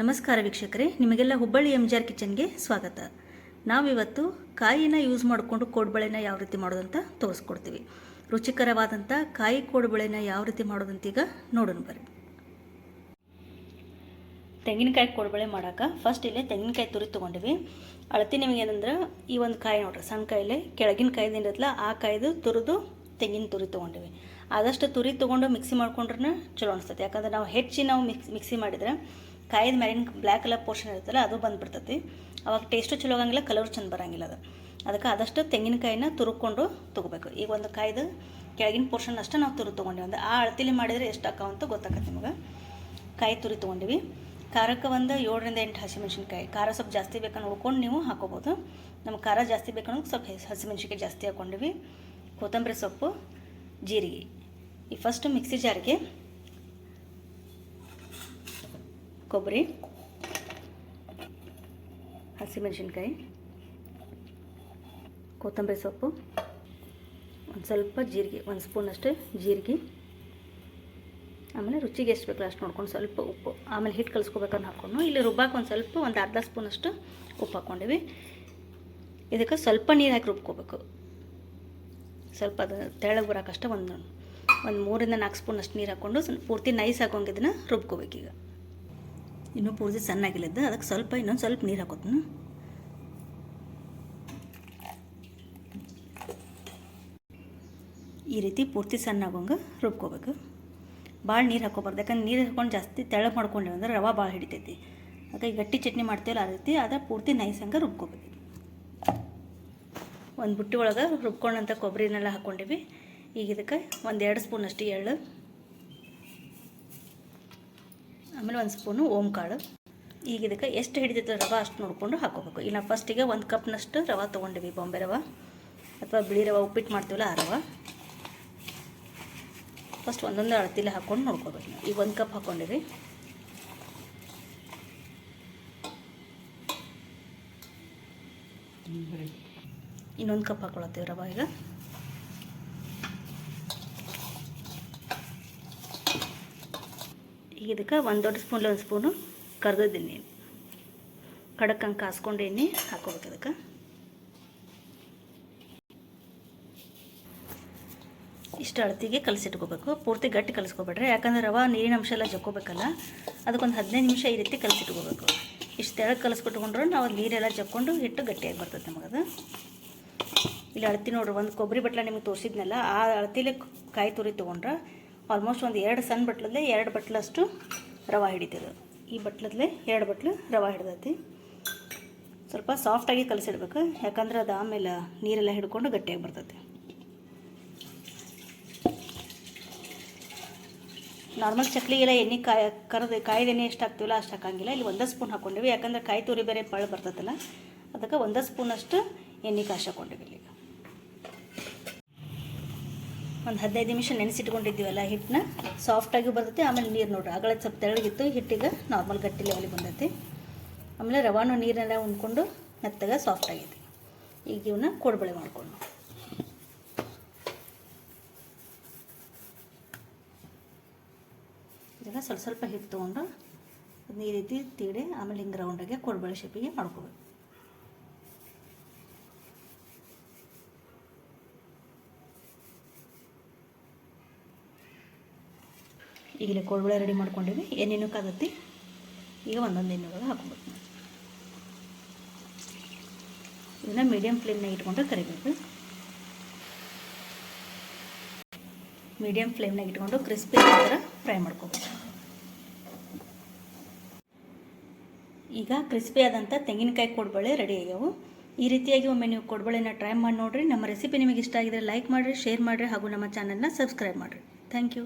ನಮಸ್ಕಾರ ವೀಕ್ಷಕರೇ, ನಿಮಗೆಲ್ಲ ಹುಬ್ಬಳ್ಳಿ ಎಂ ಜಿ ಆರ್ ಕಿಚನ್ಗೆ ಸ್ವಾಗತ. ನಾವಿವತ್ತು ಕಾಯಿನ ಯೂಸ್ ಮಾಡಿಕೊಂಡು ಕೋಡ್ಬಳೆನ ಯಾವ ರೀತಿ ಮಾಡೋದಂತ ತೋರಿಸ್ಕೊಡ್ತೀವಿ. ರುಚಿಕರವಾದಂಥ ಕಾಯಿ ಕೋಡ್ಬಳೆನ ಯಾವ ರೀತಿ ಮಾಡೋದಂತ ಈಗ ನೋಡೋಣ ಬರ್ರಿ. ತೆಂಗಿನಕಾಯಿ ಕೋಡ್ಬಳೆ ಮಾಡೋಕೆ ಫಸ್ಟ್ ಇಲ್ಲೇ ತೆಂಗಿನಕಾಯಿ ತುರಿ ತೊಗೊಂಡಿವಿ. ಅಳತಿ ನಿಮಗೆ ಏನಂದ್ರೆ ಈ ಒಂದು ಕಾಯಿ ನೋಡ್ರಿ, ಸಣ್ಣ ಕಾಯಿಲೆ, ಕೆಳಗಿನ ಕಾಯ್ದು ಏನಿರತ್ತಲ್ಲ ಆ ಕಾಯ್ದು ತುರಿದು ತೆಂಗಿನ ತುರಿ ತೊಗೊಂಡಿವಿ. ಆದಷ್ಟು ತುರಿ ತೊಗೊಂಡು ಮಿಕ್ಸಿ ಮಾಡ್ಕೊಂಡ್ರೆ ಚಲೋ ಅನಿಸ್ತೈತೆ. ಯಾಕಂದ್ರೆ ನಾವು ಹೆಚ್ಚಿ ನಾವು ಮಿಕ್ಸ್, ಮಿಕ್ಸಿ ಮಾಡಿದ್ರೆ ಕಾಯಿದ ಮೇಲಿನ ಬ್ಲ್ಯಾಕ್ ಕಲರ್ ಪೋರ್ಷನ್ ಇರುತ್ತಲ್ಲ, ಅದು ಬಂದುಬಿಡ್ತೈತಿ. ಅವಾಗ ಟೇಸ್ಟು ಚಲೋ ಆಗಂಗಿಲ್ಲ ಕಲರ್ ಚಂದ ಬರೋಂಗಿಲ್ಲ ಅದು. ಅದಕ್ಕೆ ಆದಷ್ಟು ತೆಂಗಿನಕಾಯಿನ ತುರುಕೊಂಡು ತೊಗೋಬೇಕು. ಈಗ ಒಂದು ಕಾಯ್ದ ಕೆಳಗಿನ ಪೋರ್ಷನ್ ಅಷ್ಟೇ ನಾವು ತುರು ತೊಗೊಂಡಿವಿ. ಒಂದು ಆ ಅಳತಿಲಿ ಮಾಡಿದರೆ ಎಷ್ಟು ಅಂತ ಗೊತ್ತಾಗತ್ತೆ ನಿಮಗೆ. ಕಾಯಿ ತುರಿ ತೊಗೊಂಡಿವಿ. ಖಾರಕ್ಕೆ ಒಂದು ಏಳರಿಂದ ಎಂಟು ಹಸಿಮೆಣ್ಸಿನ್ಕಾಯಿ. ಖಾರ ಸ್ವಲ್ಪ ಜಾಸ್ತಿ ಬೇಕನ್ನು ಉಳ್ಕೊಂಡು ನೀವು ಹಾಕೋಬೋದು. ನಮ್ಗೆ ಖಾರ ಜಾಸ್ತಿ ಬೇಕಂದ್ರೆ ಸ್ವಲ್ಪ ಹಸಿ- ಹಸಿಮೆಣ್ಸಿನ್ಕಾಯಿ ಜಾಸ್ತಿ ಹಾಕ್ಕೊಂಡಿವಿ ಕೊತ್ತಂಬರಿ ಸೊಪ್ಪು, ಜೀರಿಗೆ. ಈ ಫಸ್ಟ್ ಮಿಕ್ಸಿ ಜಾರಿಗೆ ಕೊಬ್ಬರಿ, ಹಸಿಮೆಣಸಿನ್ಕಾಯಿ, ಕೊತ್ತಂಬರಿ ಸೊಪ್ಪು, ಒಂದು ಸ್ವಲ್ಪ ಜೀರಿಗೆ, ಒಂದು ಸ್ಪೂನ್ ಸ್ಪೂನಷ್ಟು ಜೀರಿಗೆ. ಆಮೇಲೆ ರುಚಿಗೆ ಎಷ್ಟು ಬೇಕಲ್ಲ ಅಷ್ಟು ನೋಡ್ಕೊಂಡು ಸ್ವಲ್ಪ ಉಪ್ಪು. ಆಮೇಲೆ ಹಿಟ್ಟು ಕಲಿಸ್ಕೋಬೇಕಂತ ಹಾಕ್ಕೊಂಡು ಇಲ್ಲಿ ರುಬ್ಬಾಕ ಒಂದು ಸ್ವಲ್ಪ, ಒಂದು ಅರ್ಧ ಸ್ಪೂನಷ್ಟು ಉಪ್ಪು ಹಾಕ್ಕೊಂಡಿವಿ ಇದಕ್ಕೆ ಸ್ವಲ್ಪ ನೀರು ಹಾಕಿ ರುಬ್ಕೋಬೇಕು. ಸ್ವಲ್ಪ ಅದು ತೆಳಗೆ ಬರೋಕ್ಕಷ್ಟೇ ಒಂದು ಒಂದು ಮೂರಿಂದ ನಾಲ್ಕು ಸ್ಪೂನ್ ಅಷ್ಟು ನೀರು ಹಾಕ್ಕೊಂಡು ಪೂರ್ತಿ ನೈಸ್ ಹಾಕೋಂಗೆ ಇದನ್ನು ರುಬ್ಕೋಬೇಕೀಗ. ಇನ್ನೂ ಪೂರ್ತಿ ಸಣ್ಣಾಗಿಲ್ಲದ ಅದಕ್ಕೆ ಸ್ವಲ್ಪ ಇನ್ನೊಂದು ಸ್ವಲ್ಪ ನೀರು ಹಾಕೋತೀನಿ. ಈ ರೀತಿ ಪೂರ್ತಿ ಸಣ್ಣ ಆಗೋಂಗೆ ರುಬ್ಕೋಬೇಕು. ಭಾಳ ನೀರು ಹಾಕೋಬಾರ್ದು, ಯಾಕಂದ್ರೆ ನೀರು ಹಾಕೊಂಡು ಜಾಸ್ತಿ ತೆಳ್ಳಗೆ ಮಾಡ್ಕೊಂಡೇವೆ ಅಂದ್ರೆ ರವೆ ಭಾಳ ಹಿಡಿತೈತಿ. ಅದಕ್ಕೆ ಗಟ್ಟಿ ಚಟ್ನಿ ಮಾಡ್ತೀವಲ್ಲ ಆ ರೀತಿ, ಅದ ಪೂರ್ತಿ ನೈಸ್ ಹಂಗೆ ರುಬ್ಕೋಬೇಕು. ಒಂದು ಬುಟ್ಟಿ ಒಳಗೆ ರುಬ್ಕೊಂಡಂಥ ಕೊಬ್ಬರಿನೆಲ್ಲ ಹಾಕ್ಕೊಂಡಿವಿ ಈಗ ಇದಕ್ಕೆ ಒಂದು ಎರಡು ಸ್ಪೂನ್ ಅಷ್ಟು ಎಳ್ಳು ಆಮೇಲೆ ಒಂದು ಸ್ಪೂನು ಓಮ್ ಕಾಳು ಈಗ ಇದಕ್ಕೆ ಎಷ್ಟು ಹಿಡಿದಿತ್ತು ರವೆ ಅಷ್ಟು ನೋಡಿಕೊಂಡು ಹಾಕೋಬೇಕು ಇಲ್ಲ ಫಸ್ಟಿಗೆ ಒಂದು ಕಪ್ನಷ್ಟು ರವೆ ತೊಗೊಂಡಿವಿ ಬಾಂಬೆ ರವೆ. ಅಥವಾ ಬಿಳಿ ರವೆ, ಉಪ್ಪಿಟ್ಟು ಮಾಡ್ತೀವಲ್ಲ ಆ ರವೆ. ಫಸ್ಟ್ ಒಂದೊಂದು ಅಳತಿಲಿ ಹಾಕ್ಕೊಂಡು ನೋಡ್ಕೋಬೇಕು. ಈಗ ಒಂದು ಕಪ್ ಹಾಕ್ಕೊಂಡಿವಿ. ಇನ್ನೊಂದು ಕಪ್ ಹಾಕೊಳತ್ತೀವಿ ರವೆ ಈಗ. ಇದಕ್ಕೆ ಒಂದು ದೊಡ್ಡ ಸ್ಪೂನ್ ಒಂದು ಸ್ಪೂನು ಕರ್ದಿದ್ದೀನಿ ಕಡಕ್ ಹಂಗೆ ಕಾಸ್ಕೊಂಡು ಎಣ್ಣೆ ಹಾಕೋಬೇಕು ಅದಕ್ಕೆ. ಇಷ್ಟು ಅಳತಿಗೆ ಕಲಸಿಟ್ಕೋಬೇಕು. ಪೂರ್ತಿ ಗಟ್ಟಿ ಕಲಿಸ್ಕೊಬೇಡ್ರಿ. ಯಾಕಂದ್ರೆ ರವೆ, ನೀರಿನ ಅಂಶ ಎಲ್ಲ ಜಕ್ಕೋಬೇಕಲ್ಲ. ಅದಕ್ಕೊಂದು ಹದಿನೈದು ನಿಮಿಷ ಈ ರೀತಿ ಕಲಸಿಟ್ಕೋಬೇಕು. ಇಷ್ಟು ತೆಳಗೆ ಕಲಿಸ್ಬಿಟ್ಕೊಂಡ್ರೆ ನಾವು ನೀರೆಲ್ಲ ಜಕ್ಕೊಂಡು ಹಿಟ್ಟು ಗಟ್ಟಿಯಾಗಿ ಬರ್ತದೆ ನಮಗದು ಇಲ್ಲಿ ಅಳತಿ ನೋಡ್ರಿ, ಒಂದು ಕೊಬ್ಬರಿ ಬಟ್ಲ ನಿಮಗೆ ತೋರಿಸಿದ್ನಲ್ಲ, ಆ ಅಳತಿಲಿ ಕಾಯಿ ತುರಿ ತೊಗೊಂಡ್ರೆ ಆಲ್ಮೋಸ್ಟ್ ಒಂದು ಎರಡು ಸಣ್ಣ ಬಟ್ಲಲ್ಲೇ ಎರಡು ಬಟ್ಲಷ್ಟು ರವೆ ಹಿಡಿತದೆ ಈ ಬಟ್ಲದಲ್ಲೇ ಎರಡು ಬಟ್ಲು ರವೆ ಹಿಡ್ದೈತಿ. ಸ್ವಲ್ಪ ಸಾಫ್ಟಾಗಿ ಕಲಸಿಡ್ಬೇಕು, ಯಾಕಂದ್ರೆ ಅದು ಆಮೇಲೆ ನೀರೆಲ್ಲ ಹಿಡ್ಕೊಂಡು ಗಟ್ಟಿಯಾಗಿ ಬರ್ತೈತಿ. ನಾರ್ಮಲ್ ಚಕ್ಲಿಗೆಲ್ಲ ಎಣ್ಣೆ ಕಾಯಿ, ಕರೆದು ಕಾಯ್ದೆಣ್ಣೆ ಎಷ್ಟು ಹಾಕ್ತೀವಲ್ಲ ಅಷ್ಟು ಹಾಕಂಗಿಲ್ಲ. ಇಲ್ಲಿ ಒಂದೇ ಸ್ಪೂನ್ ಹಾಕ್ಕೊಂಡಿವಿ, ಯಾಕಂದ್ರೆ ಕಾಯಿ ತುರಿ ಬೇರೆ ಪಳ ಬರ್ತೈತಲ್ಲ, ಅದಕ್ಕೆ ಒಂದೇ ಸ್ಪೂನಷ್ಟು ಎಣ್ಣೆ ಕಾಯಿ ಹಾಕ್ಕೊಂಡಿವಿ ಈಗ ಒಂದು ಹದಿನೈದು ನಿಮಿಷ ನೆನೆಸಿಟ್ಕೊಂಡಿದ್ದೀವಲ್ಲ ಹಿಟ್ಟನ್ನ. ಸಾಫ್ಟಾಗಿ ಬರ್ತೈತೆ, ಆಮೇಲೆ ನೀರು ನೋಡ್ರಿ. ಆಗಲೇ ಸ್ವಲ್ಪ ತೆಳಗಿತ್ತು ಹಿಟ್ಟಿಗೆ ನಾರ್ಮಲ್ ಗಟ್ಟಿ ಲೆವೆಲ್ ಬಂದೈತಿ. ಆಮೇಲೆ ರವಾನು ನೀರನ್ನೆಲ್ಲ ಉಣ್ಕೊಂಡು ಮೆತ್ತಗೆ ಸಾಫ್ಟ್ ಆಗೈತಿ. ಈಗ ಇವನ್ನ ಕೋಡ್ಬಳೆ ಮಾಡ್ಕೊಂಡು ಈಗ ಸ್ವಲ್ಪ ಸ್ವಲ್ಪ ಹಿಟ್ಟು ತೊಗೊಂಡು ನೀರೈತಿ ರೀತಿ ತೀಡಿ, ಆಮೇಲೆ ಹಿಂಗೆ ರೌಂಡಾಗೆ ಕೋಡ್ಬಳೆ ಶೇಪಿಗೆ ಮಾಡ್ಕೋಬೇಕು. ಈಗಲೇ ಕೋಳ್ಬಳೆ ರೆಡಿ ಮಾಡ್ಕೊಂಡಿವಿ. ಏನೇನಕ್ಕಾಗತ್ತೆ? ಈಗ ಒಂದೊಂದು ಎಣ್ಣೆ ಹಾಕೊಬೇಕು. ಇದನ್ನ ಮೀಡಿಯಮ್ ಫ್ಲೇಮ್ನಾಗ ಇಟ್ಕೊಂಡು ಕರಿಬೇಕು. ಮೀಡಿಯಮ್ ಫ್ಲೇಮ್ನಾಗ ಇಟ್ಕೊಂಡು ಕ್ರಿಸ್ಪಿ ಥರ ಫ್ರೈ ಮಾಡ್ಕೋಬೇಕು. ಈಗ ಕ್ರಿಸ್ಪಿ ಆದಂಥ ತೆಂಗಿನಕಾಯಿ ಕೊಡ್ಬಳೆ ರೆಡಿ ಆಗ್ಯಾವು. ಈ ರೀತಿಯಾಗಿ ಒಮ್ಮೆ ನೀವು ಕೊಡ್ಬಳೆನ ಟ್ರೈ ಮಾಡಿ ನೋಡಿರಿ. ನಮ್ಮ ರೆಸಿಪಿ ನಿಮಗೆ ಇಷ್ಟ ಆಗಿದ್ರೆ ಲೈಕ್ ಮಾಡಿರಿ ಶೇರ್ ಮಾಡಿರಿ ಹಾಗೂ ನಮ್ಮ ಚಾನಲ್ನ ಸಬ್ಸ್ಕ್ರೈಬ್ ಮಾಡಿರಿ. Thank you